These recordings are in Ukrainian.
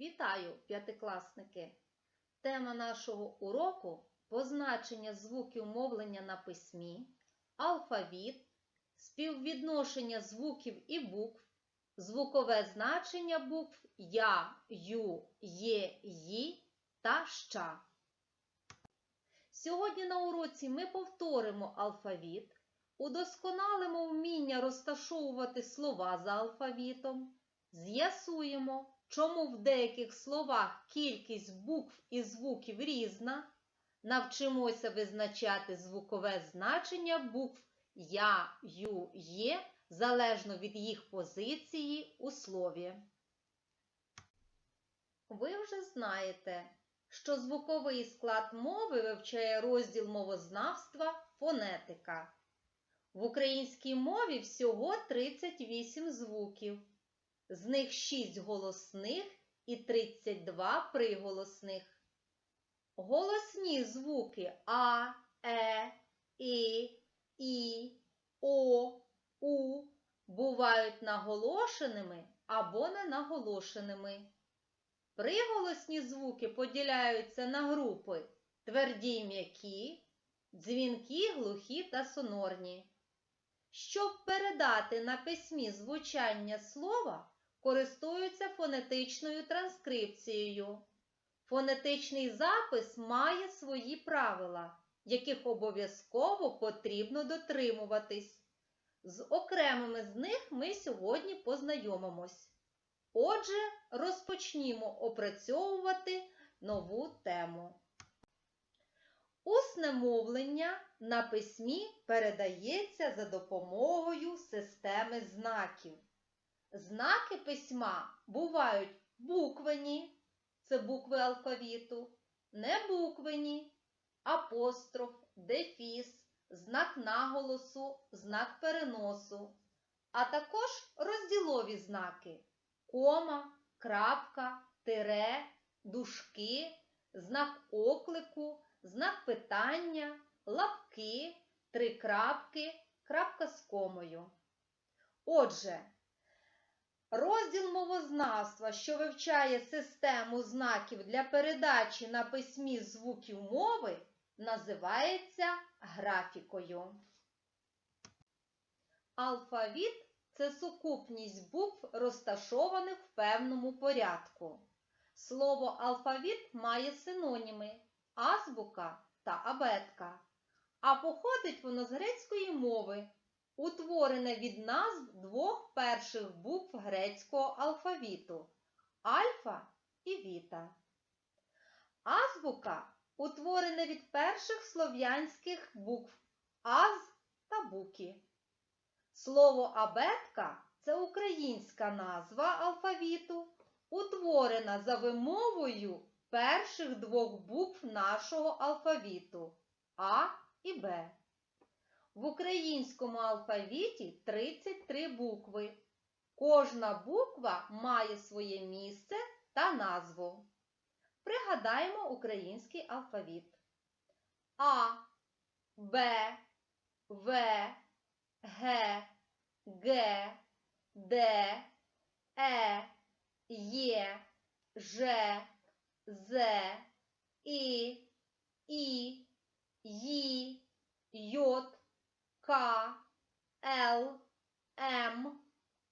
Вітаю, п'ятикласники! Тема нашого уроку позначення звуків мовлення на письмі, алфавіт, співвідношення звуків і букв, звукове значення букв Я, Ю, Є, Ї та Ща. Сьогодні на уроці ми повторимо алфавіт, удосконалимо вміння розташовувати слова за алфавітом, з'ясуємо, чому в деяких словах кількість букв і звуків різна, навчимося визначати звукове значення букв Я, Ю, Є залежно від їх позиції у слові. Ви вже знаєте, що звуковий склад мови вивчає розділ мовознавства фонетика. В українській мові всього 38 звуків, з них 6 голосних і 32 приголосних. Голосні звуки А, Е, І, І, О, У бувають наголошеними або ненаголошеними. Приголосні звуки поділяються на групи тверді й м'які, дзвінкі, глухі та сонорні. Щоб передати на письмі звучання слова, користуються фонетичною транскрипцією. Фонетичний запис має свої правила, яких обов'язково потрібно дотримуватись. З окремими з них ми сьогодні познайомимось. Отже, розпочнімо опрацьовувати нову тему. Усне мовлення на письмі передається за допомогою системи знаків. Знаки письма бувають буквені, це букви алфавіту, небуквені, апостроф, дефіс, знак наголосу, знак переносу, а також розділові знаки кома, крапка, тире, дужки, знак оклику, знак питання, лапки, три крапки, крапка з комою. Отже, розділ мовознавства, що вивчає систему знаків для передачі на письмі звуків мови, називається графікою. Алфавіт це сукупність букв, розташованих в певному порядку. Слово алфавіт має синоніми азбука та абетка, а походить воно з грецької мови, утворене від назв двох перших букв грецького алфавіту альфа і віта. Азбука утворене від перших слов'янських букв аз та буки. Слово абетка це українська назва алфавіту, утворена за вимовою перших двох букв нашого алфавіту А і Б. В українському алфавіті 33 букви. Кожна буква має своє місце та назву. Пригадаємо український алфавіт. А, Б, В, Г, Г, Д, Е, Є, Ж, З, І, І, Ї, Йот, К, Л, М,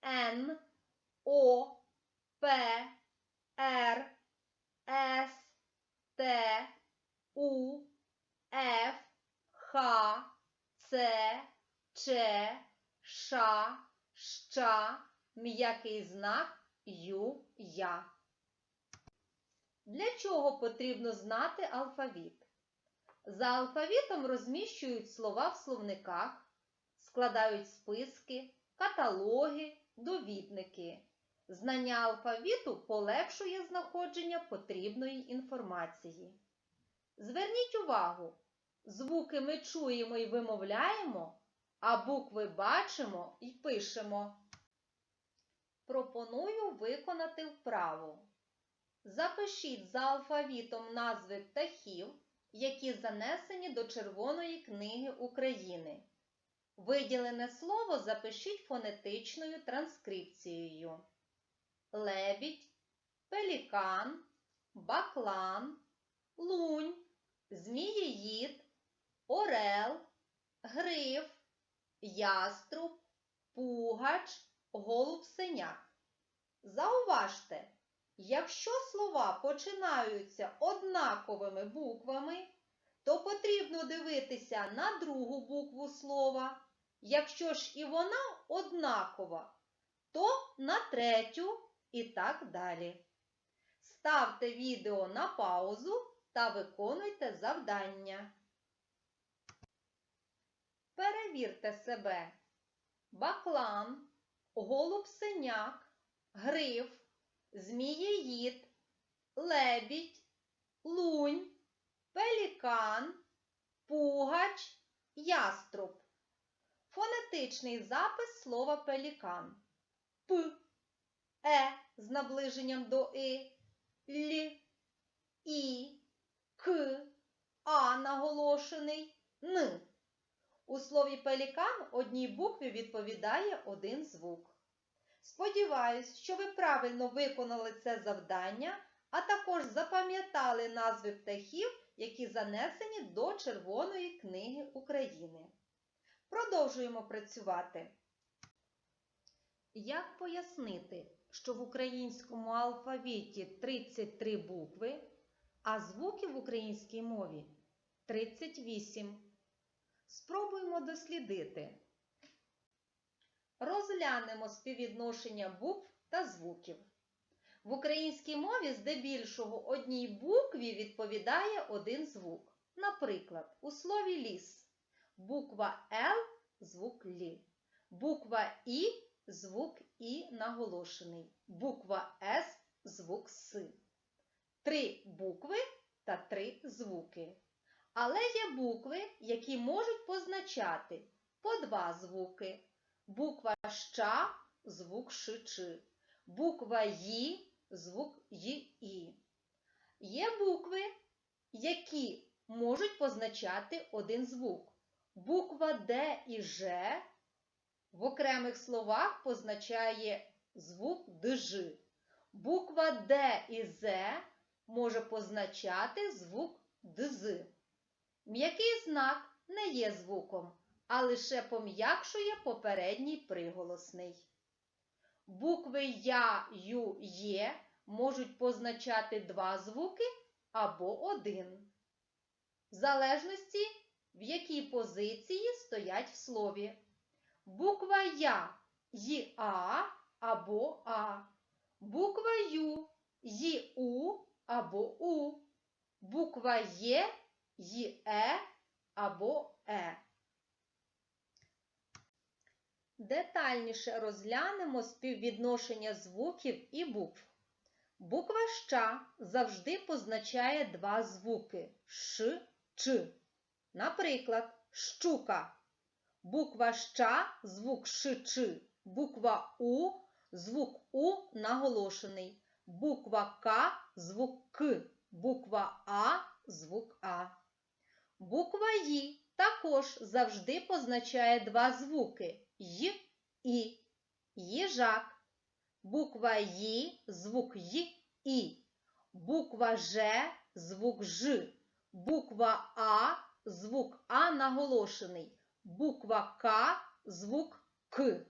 Н, О, П, Р, С, Т, У, Ф, Х, Ц, Ч, Ш, Щ, м'який знак Ю, Я. Для чого потрібно знати алфавіт? За алфавітом розміщують слова в словниках, складають списки, каталоги, довідники. Знання алфавіту полегшує знаходження потрібної інформації. Зверніть увагу, звуки ми чуємо і вимовляємо, а букви бачимо і пишемо. Пропоную виконати вправу. Запишіть за алфавітом назви птахів, які занесені до Червоної книги України. Виділене слово запишіть фонетичною транскрипцією. Лебідь, пелікан, баклан, лунь, змієїд, орел, гриф, яструб, пугач, голуб синяк. Зауважте, якщо слова починаються однаковими буквами, то потрібно дивитися на другу букву слова. Якщо ж і вона однакова, то на третю і так далі. Ставте відео на паузу та виконуйте завдання. Перевірте себе. Баклан, голуб синяк, гриф, змієїд, лебідь, лунь, пелікан, пугач, яструб. Фонетичний запис слова пелікан. П, Е з наближенням до И, Л, І, К, А наголошений, Н. У слові пелікан одній букві відповідає один звук. Сподіваюсь, що ви правильно виконали це завдання, а також запам'ятали назви птахів, які занесені до Червоної книги України. Продовжуємо працювати. Як пояснити, що в українському алфавіті 33 букви, а звуків в українській мові 38? Спробуємо дослідити. Розглянемо співвідношення букв та звуків. В українській мові здебільшого одній букві відповідає один звук. Наприклад, у слові ліс буква Л звук Л, буква І звук І наголошений, буква С звук С. Три букви та три звуки. Але є букви, які можуть позначати по два звуки. Буква Щ звук ШИЧИ, буква Ї звук ЙІ. Є букви, які можуть позначати один звук. Буква Д і Ж в окремих словах позначає звук ДЖ. Буква Д і З може позначати звук ДЗ. М'який знак не є звуком, а лише пом'якшує попередній приголосний. Букви Я, Ю, Є можуть позначати два звуки або один, в залежності, в якій позиції стоять в слові. Буква Я ЙА або А, буква Ю ЙУ або У, буква Є ЄЕ або Е. Детальніше розглянемо співвідношення звуків і букв. Буква Щ завжди позначає два звуки Ш, Ч. Наприклад, щука. Буква Щ звук Ш, Ч. Буква У звук У наголошений. Буква К звук К. Буква А звук А. Буква Й також завжди позначає два звуки Й І. Їжак. Буква Й звук Й І. Буква Ж звук Ж. Буква А звук А наголошений. Буква К звук К.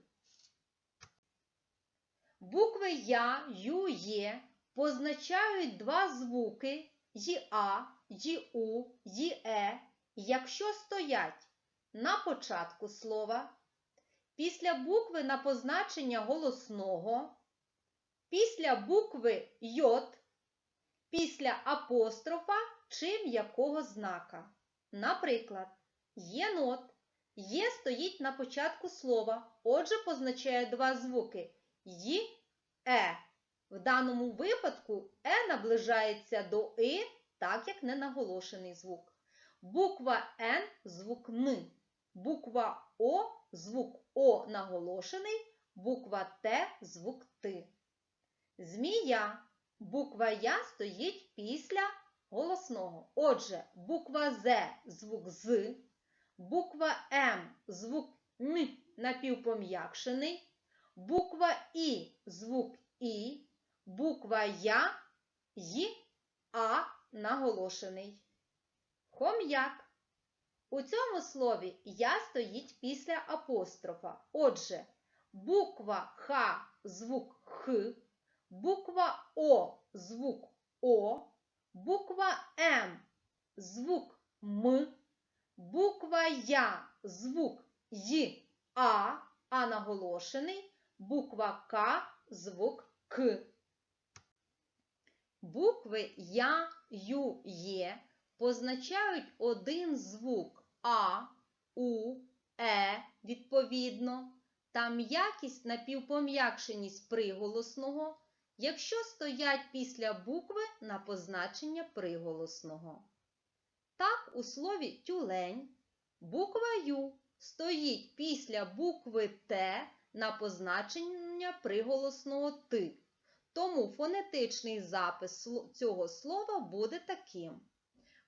Букви Я, Ю, Є позначають два звуки ЙА, ЙУ, ЄЕ, якщо стоять на початку слова, після букви на позначення голосного, після букви Й, після апострофа чи м'якого знака. Наприклад, єнот Є стоїть на початку слова, отже, позначає два звуки Й, Е. В даному випадку Е наближається до И, так як не наголошений звук. Буква Н звук Н. Буква О звук О наголошений, буква Т звук Т. Змія. Буква Я стоїть після голосного. Отже, буква З звук З, буква М звук М напівпом'якшений, буква І звук І, буква Я й, а наголошений. Хом'як. У цьому слові я стоїть після апострофа. Отже, буква Х звук Х, буква О звук О, буква М звук М, буква Я звук Й, А, а наголошений, буква К звук К. Букви Я, Ю, Є позначають один звук А, У, Е відповідно. Та м'якість напівпом'якшеність приголосного, якщо стоять після букви на позначення приголосного. Так, у слові тюлень буква Ю стоїть після букви Т на позначення приголосного Т. Тому фонетичний запис цього слова буде таким.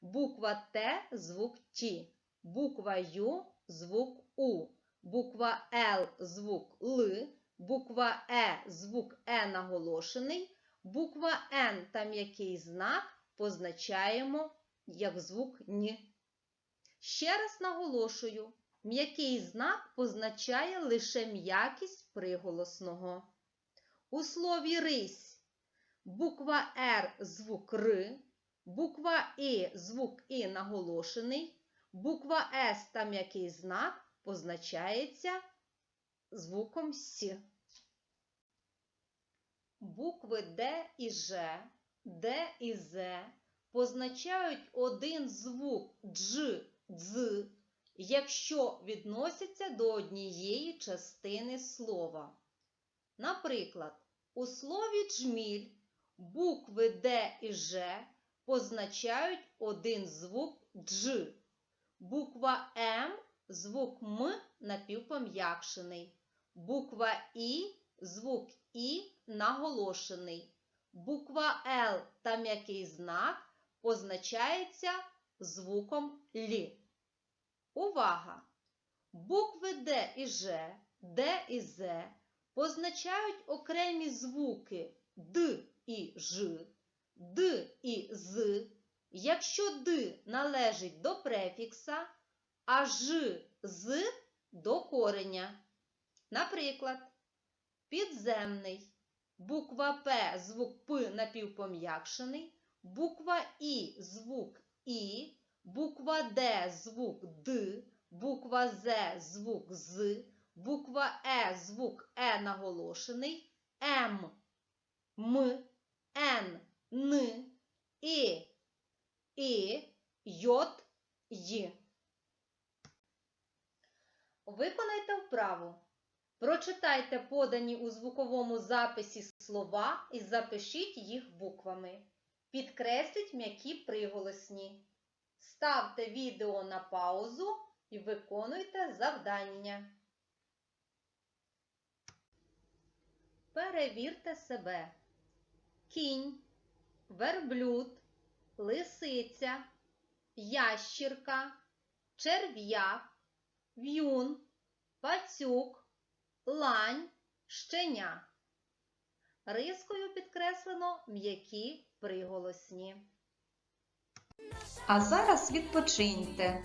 Буква Т звук Т, буква Ю звук У, буква Л звук Л, буква Е звук Е наголошений, буква Н та м'який знак позначаємо як звук Н. Ще раз наголошую, м'який знак позначає лише м'якість приголосного. У слові рись буква Р звук Р, буква І звук І наголошений, буква С та м'який знак позначається звуком С. Букви Д і Ж, Д і З позначають один звук дж, дз, якщо відносяться до однієї частини слова. Наприклад, у слові джміль букви Д і Ж позначають один звук дж. Буква М звук М напівпом'якшений. Буква І звук І наголошений. Буква Л та м'який знак позначається звуком Л. Увага! Букви Д і Ж, Д і З позначають окремі звуки Д і Ж, Д і З, якщо Д належить до префікса, а Ж з до кореня. Наприклад, підземний. Буква П звук П напівпом'якшений, буква І звук І, буква Д звук Д, буква З звук З, буква Е звук Е наголошений, М, М, Н, Н, І, І, Йот, Й. Виконайте вправу. Прочитайте подані у звуковому записі слова і запишіть їх буквами. Підкресліть м'які приголосні. Ставте відео на паузу і виконуйте завдання. Перевірте себе. Кінь, верблюд, лисиця, ящірка, черв'як, в'юн, пацюк, лань, щеня. Рискою підкреслено м'які приголосні. А зараз відпочиньте.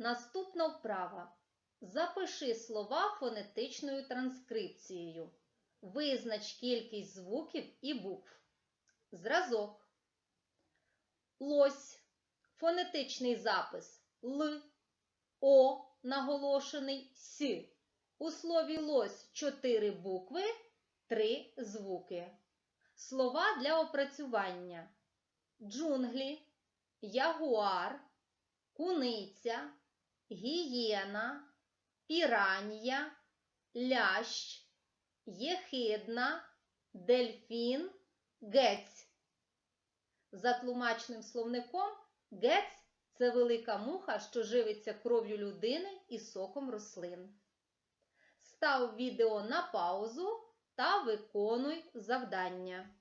Наступна вправа. Запиши слова фонетичною транскрипцією. Визнач кількість звуків і букв. Зразок. Лось. Фонетичний запис Л. О наголошений С. У слові лось 4 букви, 3 звуки. Слова для опрацювання. Джунглі, ягуар, куниця, гієна, піранія, лящ, єхидна, дельфін, гець. За тлумачним словником гець це велика муха, що живиться кров'ю людини і соком рослин. Став відео на паузу та виконуй завдання.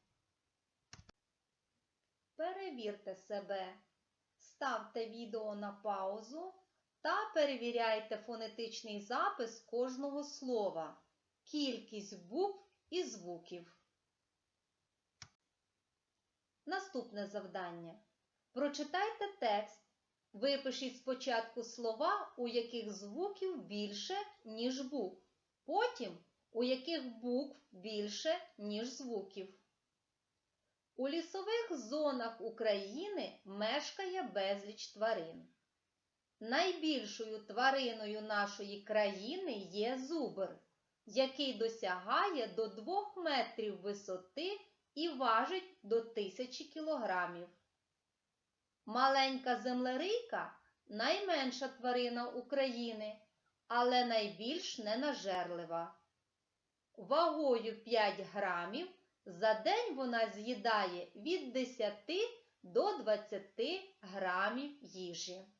Перевірте себе. Ставте відео на паузу та перевіряйте фонетичний запис кожного слова, кількість букв і звуків. Наступне завдання. Прочитайте текст. Випишіть спочатку слова, у яких звуків більше, ніж букв. Потім, у яких букв більше, ніж звуків. У лісових зонах України мешкає безліч тварин. Найбільшою твариною нашої країни є зубр, який досягає до 2 метрів висоти і важить до 1000 кілограмів. Маленька землерийка найменша тварина України, але найбільш ненажерлива. Вагою 5 грамів за день вона з'їдає від 10 до 20 грамів їжі.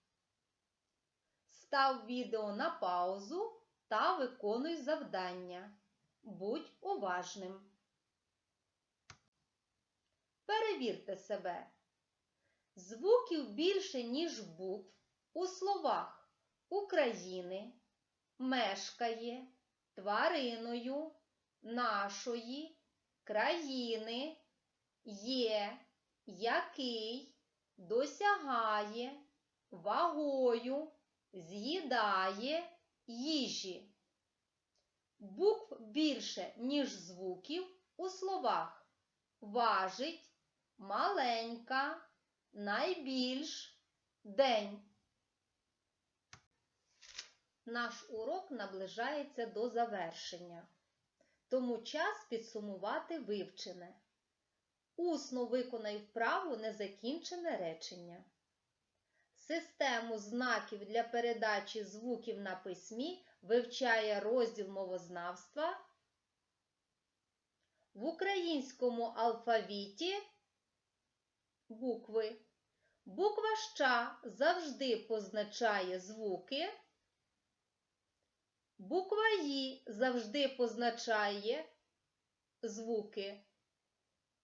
Став відео на паузу та виконуй завдання. Будь уважним. Перевірте себе. Звуків більше, ніж букв у словах України, мешкає, твариною, нашої, країни, є, який, досягає, вагою, з'їдає їжі. Букв більше, ніж звуків у словах важить, маленька, найбільш, день. Наш урок наближається до завершення, тому час підсумувати вивчене. Усно виконай вправу незакінчене речення. Систему знаків для передачі звуків на письмі вивчає розділ мовознавства. В українському алфавіті букви. Буква Щ завжди позначає звуки. Буква І завжди позначає звуки.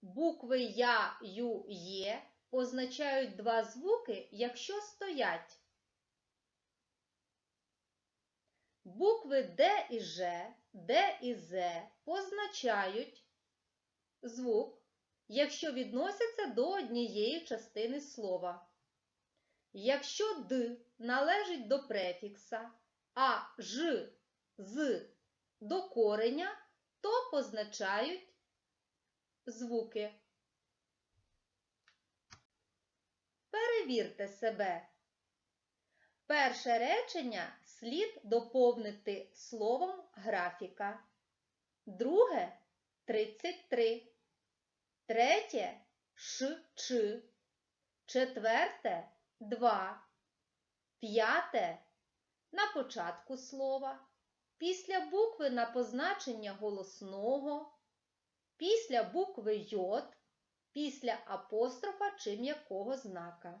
Букви Я, Ю, Є позначають два звуки, якщо стоять. Букви Д і Ж, Д і З позначають звук, якщо відносяться до однієї частини слова. Якщо Д належить до префікса, а Ж з до кореня, то позначають звуки. Перевірте себе. Перше речення слід доповнити словом графіка. Друге 33. Третє ш-ч. Четверте два. П'яте на початку слова. Після букви на позначення голосного. Після букви йод. Після апострофа чи м'якого знака.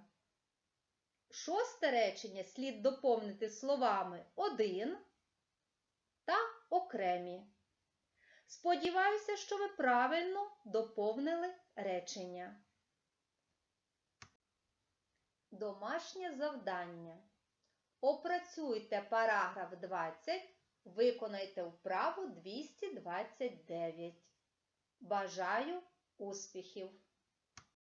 Шосте речення слід доповнити словами один та окремі. Сподіваюся, що ви правильно доповнили речення. Домашнє завдання. Опрацюйте параграф 20, виконайте вправу 229. Бажаю успіхів!